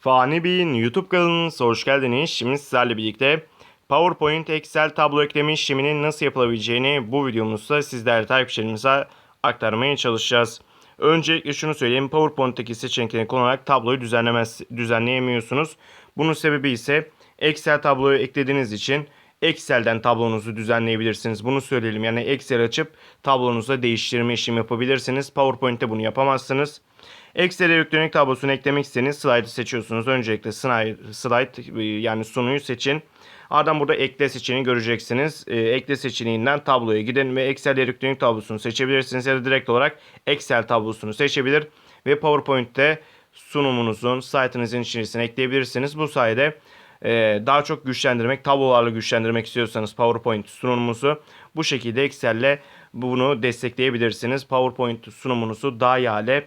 Fani Bey'in YouTube kanalınıza hoş geldiniz. Şimdi sizlerle birlikte PowerPoint Excel tablo ekleme işleminin nasıl yapılabileceğini bu videomuzda sizlerle takipçilerimize aktarmaya çalışacağız. Öncelikle şunu söyleyeyim. PowerPoint'teki seçenekleri kullanarak tabloyu düzenlemez, düzenleyemiyorsunuz. Bunun sebebi ise Excel tabloyu eklediğiniz için Excel'den tablonuzu düzenleyebilirsiniz. Bunu söyleyelim. Yani Excel açıp tablonuzda değiştirme işlemi yapabilirsiniz. PowerPoint'te bunu yapamazsınız. Excel elektronik tablosunu eklemek istediğiniz slide'ı seçiyorsunuz. Öncelikle slide, slide yani sunuyu seçin. Ardından burada ekle seçeneğini göreceksiniz. Ee, ekle seçeneğinden tabloya gidin ve Excel elektronik tablosunu seçebilirsiniz. Ya da direkt olarak Excel tablosunu seçebilir ve PowerPoint'te sunumunuzun, slaytınızın içerisine ekleyebilirsiniz. Bu sayede e, daha çok güçlendirmek, tablolarla güçlendirmek istiyorsanız PowerPoint sunumunuzu bu şekilde Excel'le bunu destekleyebilirsiniz. PowerPoint sunumunuzu daha iyi hale,